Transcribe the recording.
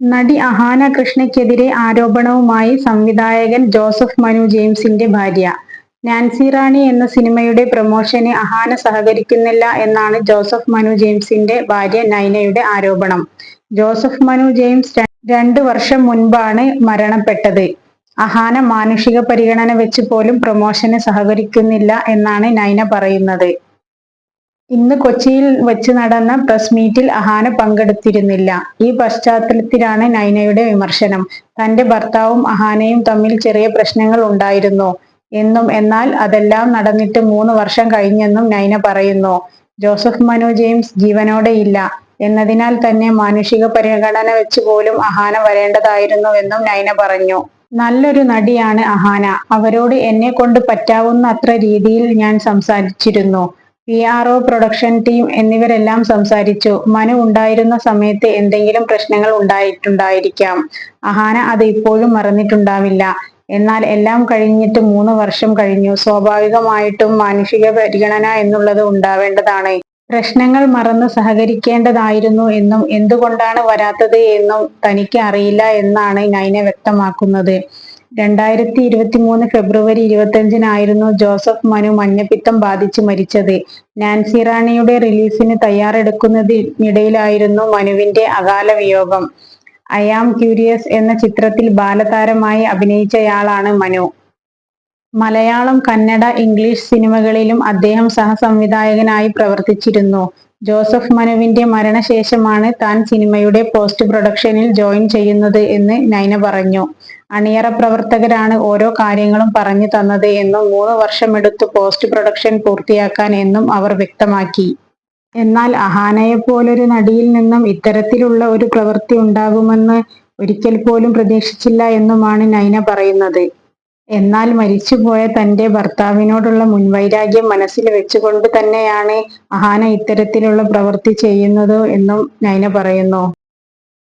നടി അഹാന കൃഷ്ണയ്ക്കെതിരെ ആരോപണവുമായി സംവിധായകൻ ജോസഫ് മനു ജെയിംസിന്റെ ഭാര്യ. നാൻസി റാണി എന്ന സിനിമയുടെ പ്രമോഷന് അഹാന സഹകരിക്കുന്നില്ല എന്നാണ് ജോസഫ് മനു ജെയിംസിന്റെ ഭാര്യ നൈനയുടെ ആരോപണം. ജോസഫ് മനു ജെയിംസ് രണ്ടു വർഷം മുൻപാണ് മരണപ്പെട്ടത്. അഹാന മാനുഷിക പരിഗണന വെച്ച് പോലും പ്രമോഷന് സഹകരിക്കുന്നില്ല എന്നാണ് നൈന പറയുന്നത്. ഇന്ന് കൊച്ചിയിൽ വെച്ച് നടന്ന പ്രസ് മീറ്റിൽ അഹാന പങ്കെടുത്തിരുന്നില്ല. ഈ പശ്ചാത്തലത്തിലാണ് നൈനയുടെ വിമർശനം. തന്റെ ഭർത്താവും അഹാനയും തമ്മിൽ ചെറിയ പ്രശ്നങ്ങൾ ഉണ്ടായിരുന്നു എന്നും എന്നാൽ അതെല്ലാം നടന്നിട്ട് മൂന്ന് വർഷം കഴിഞ്ഞെന്നും നൈന പറയുന്നു. ജോസഫ് മനു ജെയിംസ് ജീവനോടെ ഇല്ല എന്നതിനാൽ തന്നെ മാനുഷിക പരിഗണന വെച്ച് പോലും അഹാന വരേണ്ടതായിരുന്നുവെന്നും നൈന പറഞ്ഞു. നല്ലൊരു നടിയാണ് അഹാന. അവരോട് എന്നെ കൊണ്ട് പറ്റാവുന്ന അത്ര രീതിയിൽ ഞാൻ സംസാരിച്ചിരുന്നു. P R O, production team എന്നിവരെല്ലാം സംസാരിച്ചു. മനു ഉണ്ടായിരുന്ന സമയത്ത് എന്തെങ്കിലും പ്രശ്നങ്ങൾ ഉണ്ടായിട്ടുണ്ടായിരിക്കാം. അഹാന അത് ഇപ്പോഴും മറന്നിട്ടുണ്ടാവില്ല. എന്നാൽ എല്ലാം കഴിഞ്ഞിട്ട് മൂന്ന് വർഷം കഴിഞ്ഞു. സ്വാഭാവികമായിട്ടും മാനുഷിക പരിഗണന എന്നുള്ളത് ഉണ്ടാവേണ്ടതാണ്. പ്രശ്നങ്ങൾ മറന്ന് സഹകരിക്കേണ്ടതായിരുന്നു എന്നും എന്തുകൊണ്ടാണ് വരാത്തത് എന്നും തനിക്ക് അറിയില്ല എന്നാണ് നൈന വ്യക്തമാക്കുന്നത്. രണ്ടായിരത്തി ഇരുപത്തി മൂന്ന് ഫെബ്രുവരി ഇരുപത്തിയഞ്ചിനായിരുന്നു ജോസഫ് മനു മഞ്ഞപ്പിത്തം ബാധിച്ച് മരിച്ചത്. നാൻസി റാണിയുടെ റിലീസിന് തയ്യാറെടുക്കുന്നതിനിടയിലായിരുന്നു മനുവിന്റെ അകാല വിയോഗം ഐ ആം ക്യൂരിയസ് എന്ന ചിത്രത്തിൽ ബാലതാരമായി അഭിനയിച്ചയാളാണ് മനു. മലയാളം, കന്നഡ, ഇംഗ്ലീഷ് സിനിമകളിലും അദ്ദേഹം സഹസംവിധായകനായി പ്രവർത്തിച്ചിരുന്നു. ജോസഫ് മനുവിന്റെ മരണശേഷമാണ് താൻ സിനിമയുടെ പോസ്റ്റ് പ്രൊഡക്ഷനിൽ ജോയിൻ ചെയ്യുന്നത് എന്ന് നൈന പറഞ്ഞു. അണിയറ പ്രവർത്തകരാണ് ഓരോ കാര്യങ്ങളും പറഞ്ഞു തന്നത് എന്നും മൂന്ന് വർഷമെടുത്ത് പോസ്റ്റ് പ്രൊഡക്ഷൻ പൂർത്തിയാക്കാൻ എന്നും അവർ വ്യക്തമാക്കി. എന്നാൽ അഹാനയെ പോലൊരു നടിയിൽ നിന്നും ഇത്തരത്തിലുള്ള ഒരു പ്രവൃത്തി ഉണ്ടാകുമെന്ന് ഒരിക്കൽ പോലും പ്രതീക്ഷിച്ചില്ല എന്നുമാണ് നൈന പറയുന്നത്. എന്നാൽ മരിച്ചുപോയ തന്റെ ഭർത്താവിനോടുള്ള മുൻവൈരാഗ്യം മനസ്സിൽ വെച്ചുകൊണ്ട് തന്നെയാണ് അഹാന ഇത്തരത്തിലുള്ള പ്രവൃത്തി ചെയ്യുന്നത് എന്നും നൈന പറയുന്നു.